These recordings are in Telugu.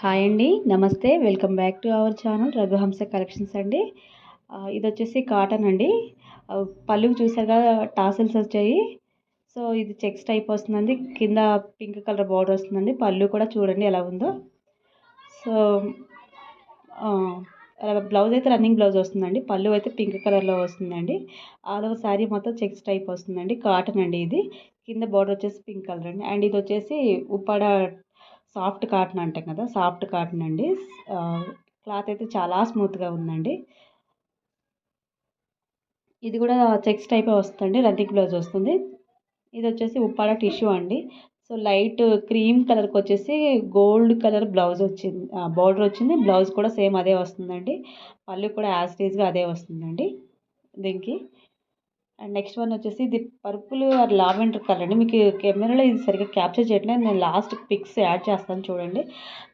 హాయ్ అండి. నమస్తే. Welcome back to our channel Raghuhamsa collections అండి. ఇది వచ్చేసి కాటన్ అండి. పళ్ళు పళ్ళుకి కదా టాసిల్స్ వచ్చాయి. సో ఇది చెక్స్ టైప్ వస్తుందండి. కింద పింక్ కలర్ బార్డర్ వస్తుందండి. పళ్ళు కూడా చూడండి ఎలా ఉందో. సో బ్లౌజ్ అయితే రన్నింగ్ బ్లౌజ్ వస్తుందండి. పళ్ళు అయితే పింక్ కలర్లో వస్తుందండి. ఆల్ ఓవర్ శారీ మొత్తం చెక్స్ టైప్ వస్తుందండి. కాటన్ అండి ఇది. కింద బార్డర్ వచ్చేసి పింక్ కలర్ అండి. అండ్ ఇది వచ్చేసి ఉప్పాడ సాఫ్ట్ కాటన్ అంటాం కదా సాఫ్ట్ కాటన్ అండి. క్లాత్ అయితే చాలా స్మూత్గా ఉందండి. ఇది కూడా చెక్స్ టైపే వస్తుంది రన్నింగ్ బ్లౌజ్ వస్తుంది. ఇది వచ్చేసి ఉప్పాడ టిష్యూ అండి. సో లైట్ క్రీమ్ కలర్కి వచ్చేసి గోల్డ్ కలర్ బ్లౌజ్ వచ్చింది బార్డర్ వచ్చింది. బ్లౌజ్ కూడా సేమ్ అదే వస్తుందండి. పళ్ళు కూడా యాజ్ టీజ్గా అదే వస్తుందండి దీనికి. అండ్ నెక్స్ట్ వన్ వచ్చేసి ఇది పర్పుల్ ఆర్ లావెండర్ కలర్ అండి. మీకు కెమెరాలో ఇది సరిగ్గా క్యాప్చర్ చేయట్లేదు. నేను లాస్ట్ పిక్స్ యాడ్ చేస్తాను చూడండి.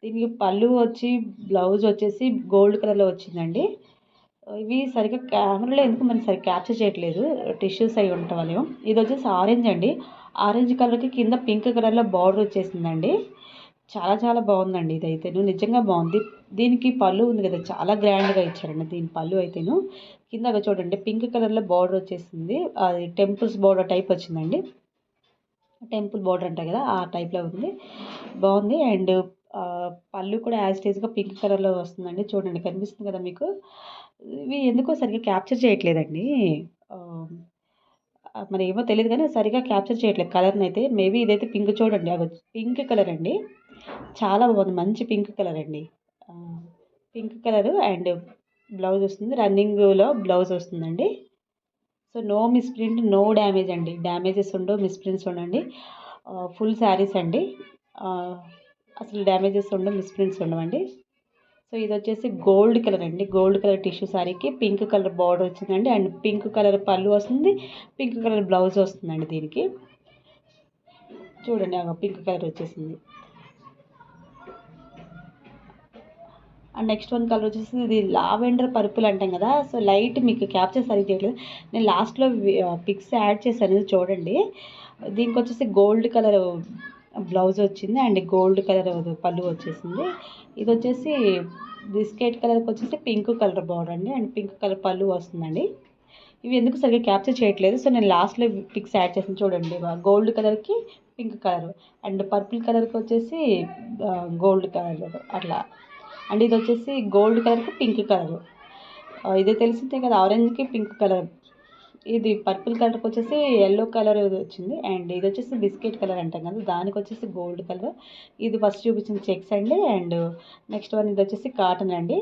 దీనికి పళ్ళు వచ్చి బ్లౌజ్ వచ్చేసి గోల్డ్ కలర్లో వచ్చిందండి. ఇవి సరిగ్గా కెమెరాలో ఎందుకు మనం సరిగ్గా క్యాప్చర్ చేయట్లేదు? టిష్యూస్ అవి ఉండటం వల్ల. ఇది వచ్చేసి ఆరెంజ్ అండి. ఆరెంజ్ కలర్కి కింద పింక్ కలర్లో బార్డర్ వచ్చేసిందండి. చాలా చాలా బాగుందండి ఇదైతేను. నిజంగా బాగుంది. దీనికి పళ్ళు ఉంది కదా చాలా గ్రాండ్గా ఇచ్చారండి. దీని పళ్ళు అయితేను. కింద చూడండి పింక్ కలర్లో బార్డర్ వచ్చేసింది. అది టెంపుల్స్ బార్డర్ టైప్ వచ్చిందండి. టెంపుల్ బార్డర్ అంటారు కదా ఆ టైప్లో ఉంది. బాగుంది. అండ్ పళ్ళు కూడా యాజ్ టీజ్గా పింక్ కలర్లో వస్తుందండి. చూడండి కనిపిస్తుంది కదా మీకు. ఇవి ఎందుకో సరిగ్గా క్యాప్చర్ చేయట్లేదండి. మరి ఏమో తెలియదు కానీ సరిగా క్యాప్చర్ చేయట్లేదు. కలర్ని అయితే మేబీ ఇదైతే పింక్ చూడండి. అది పింక్ కలర్ అండి. చాలా బాగుంది. మంచి పింక్ కలర్ అండి. పింక్ కలర్ అండ్ బ్లౌజ్ వస్తుంది. రన్నింగ్లో బ్లౌజ్ వస్తుందండి. So no misprint no damage అండి. డ్యామేజెస్ ఉండవు మిస్ప్రింట్స్ ఉండండి ఫుల్ శారీస్ అండి. అసలు డ్యామేజెస్ ఉండవు మిస్ప్రింట్స్ ఉండవండి. సో ఇది వచ్చేసి గోల్డ్ కలర్ అండి. గోల్డ్ కలర్ టిష్యూ శారీకి పింక్ కలర్ బార్డర్ వచ్చిందండి. అండ్ పింక్ కలర్ పళ్ళు వస్తుంది. పింక్ కలర్ బ్లౌజ్ వస్తుందండి దీనికి. చూడండి పింక్ కలర్ వచ్చేసింది. అండ్ నెక్స్ట్ వన్ కలర్ వచ్చేసి ఇది లావెండర్ పర్పుల్ అంటాం కదా. సో లైట్ మీకు క్యాప్చర్ సరిగ్గా చేయట్లేదు. నేను లాస్ట్లో పిక్స్ యాడ్ చేశాను. అనేది చూడండి. దీనికి వచ్చేసి గోల్డ్ కలర్ బ్లౌజ్ వచ్చింది అండ్ గోల్డ్ కలర్ పళ్ళు వచ్చేసింది. ఇది వచ్చేసి బిస్కెట్ కలర్కి వచ్చేసి పింక్ కలర్ బార్డర్ అండి. అండ్ పింక్ కలర్ పళ్ళు వస్తుందండి. ఇవి ఎందుకు సరిగ్గా క్యాప్చర్ చేయట్లేదు. సో నేను లాస్ట్లో పిక్స్ యాడ్ చేసాను చూడండి. గోల్డ్ కలర్కి పింక్ కలర్ అండ్ పర్పుల్ కలర్కి వచ్చేసి గోల్డ్ కలర్ అట్లా. అండ్ ఇది వచ్చేసి గోల్డ్ కలర్కి పింక్ కలర్. ఇది తెలిసిందే కదా ఆరెంజ్కి పింక్ కలర్ ఇది పర్పుల్ కలర్కి వచ్చేసి ఎల్లో కలర్ వచ్చింది. అండ్ ఇది వచ్చేసి బిస్కెట్ కలర్ అంటాం కదా దానికి వచ్చేసి గోల్డ్ కలర్. ఇది ఫస్ట్ చూపించిన చెక్స్ అండి. అండ్ నెక్స్ట్ వన్ ఇది వచ్చేసి కాటన్ అండి.